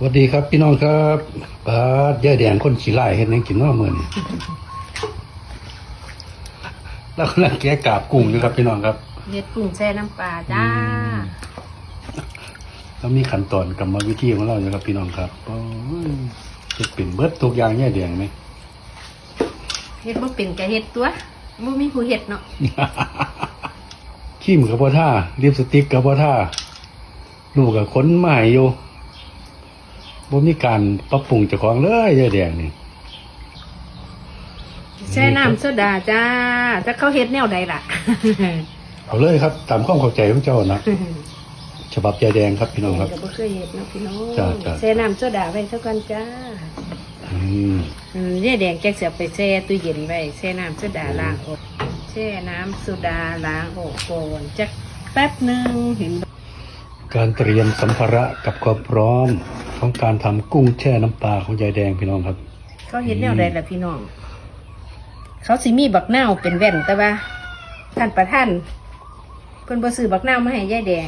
สวัสดีครับ พี่น้องครับปาดย่าแดงคนขี้ไล่เห็นยังกินว่าเมื่อนี่แล้วกำลังแกะกาบกุ้งอยู่ครับพี่น้องครับเฮ็ดกุ้งแช่น้ำปลาจ้าแล้วมีขั้นตอนกรรมวิธีของเราอยู่ครับพี่น้องครับโอ้ยจะเป็นเบิดทุกอย่างย่าแดงไหมเฮ็ดบ่เป็นก็เฮ็ดตัวบ่มีผู้เฮ็ดเนาะขี้มกับพ่อท่าลิปสติกกับพ่อท่าลูกกับขนใหม่อยู่ บ่มีการปรับปรุงเจ้าของเลยย่าแดงนี่แช่น้ำโซดาจ้าถ้าเขาเฮ็ดแนวใดล่ะ เอาเลยครับ ตามความเข้าใจของเจ้านะฉบับยาแดงครับพี่น้องครับ ก็บ่เคยเฮ็ดเนาะพี่น้องจ้าจ้าแช่น้ำโซดาไว้ซะก่อนจ้าอืมอืมเนี่ยแดงแจ็คเสียไปแช่ตู้เย็นไว้แช่น้ำโซดาล้างอกแช่น้ำโซดาล้างอกก่อนจักแป๊บหนึงเห็นบ่การเตรียมสัมภาระกับความพร้อม ของการทำกุ้งแช่น้ำปลาของยายแดงพี่น้องครับ เขาเฮ็ดแนวใดล่ะพี่น้อง เขาสิมีบักนาวเป็นแว่นแต่ว่าท่านประท่านเพิ่นบ่ซื้อบักนาวมาให้ยายแดง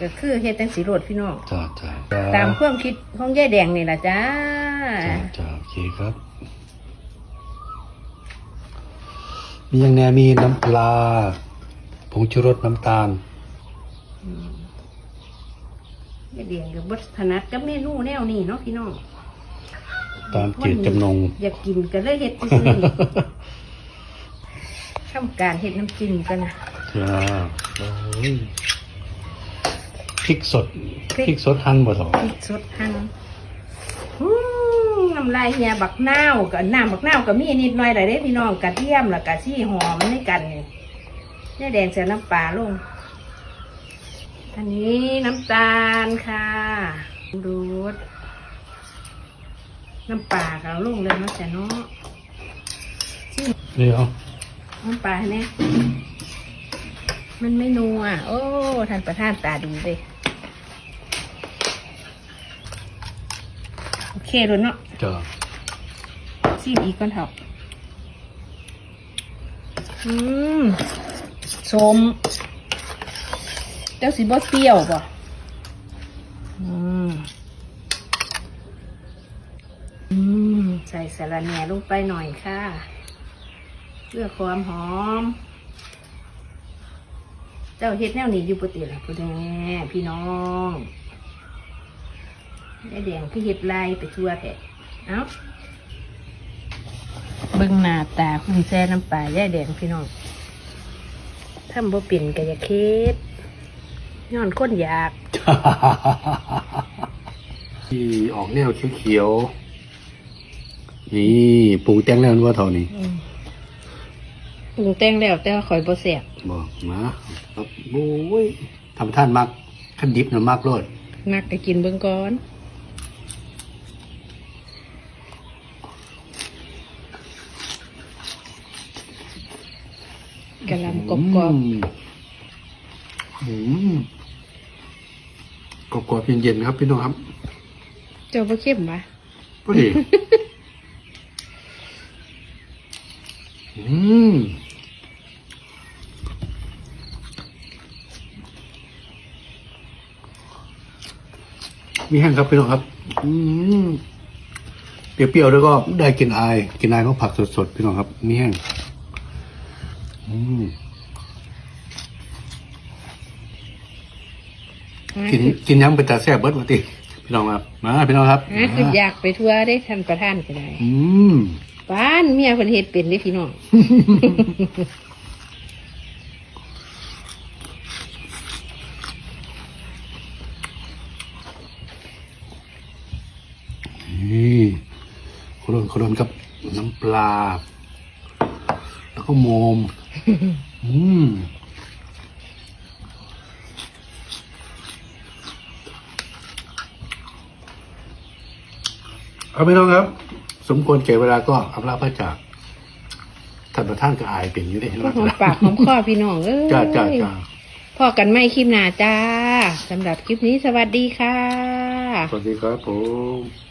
ก็คือเฮ็ดจังสีโรดพี่น้อง จ้าจ้าตามความคิดของยายแดงนี่ล่ะจ้า จ้าจ้าโอเคครับ มีอย่างแน่มีน้ำปลาผงชูรสน้ำตาล ยายแดงก็บ่ถนัดกับเมนูแนวนี้เนาะพี่น้องตามเจตจำนง อยากกินก็เลยเฮ็ดซื่อๆนี่ทำการเฮ็ดน้ำจิ้มกันนะจ้าโอ้ยพริกสดพริกพริกสดหั่นบ่ถอพริกสดหั่นอื้อน้ำลายเฮียบักนาวกับน้ำบักนาวก็มีนิดหน่อยแหละเด้พี่น้องกระเทียมแล้วก็ซี่หอมในกันนี่ยายแดงใส่น้ำปลาลง อันนี้น้ำตาลค่ะดูดน้ำปลากับลงเลยเนาะจ้ะเนาะเดี๋ยวน้ำปลาเนี่ยมันไม่นัวโอ้ท่านประธานตาดีเลยโอเคเลยเนาะจ้าซีมอีกก่อนเถอะอืมสมเจ้าสีบอเปรี้ยวป่ะอืมอืมใส่สาระแหน่ลงไปหน่อยค่ะเพื่อความหอม เจ้าเฮ็ดแนวนี้อยู่ปกติล่ะพ่อแม่พี่น้องไอ้แดงคือเฮ็ดลายไปทั่วแท้เอ้าเบิ่งหน้าตาคุณแซ่น้ำปลาย่ายแดงพี่น้องทำบ่เป็นก็อย่าคิด ย้อนคนอยาก ที่ออกแนวเขียวๆนี่ปรุงแต่งแล้วว่าเท่านี้ปรุงแต่งแล้วแต่ว่าข่อยบ่แซ่บบอกมาครับโอ้ยทำท่านมักขั้นดิบนะมักโลดนักก็กินเบิ่งก่อนกะหลำกรอบมอืม กรอบๆเย็นๆครับพี่น้องครับๆเจ้าบ่เข้มปะพอดีอืมมีแห้งครับพี่น้องครับ อืมเปรี้ยวๆแล้วก็ได้กลินอายกลินอายของผักสดๆพี่น้องครับ มีแห้งอืม กินกินยังเป็นตาแซ่บเบิดวะติพี่น้องครับมาพี่น้องครับฮะคืออยากไปทั่วได้ท่านประธานก็ได้อืมป้านเมียเพิ่นเฮ็ดเป็นเด้พี่น้อง นี่โคลนโคลนกับน้ำปลา แล้วก็โมม อืม เอาไปน้องครับ สมควรเก็บเวลาก็อำลาพระจากท่านประธานก็อายเป็นอยู่ได้เห็นไหมหอมปากหอมคอพี่น้องเอ้ยจ้าจ้าจ้าพอกันไม่คลิปหน้าจ้าสำหรับคลิปนี้สวัสดีค่ะ สวัสดีครับผม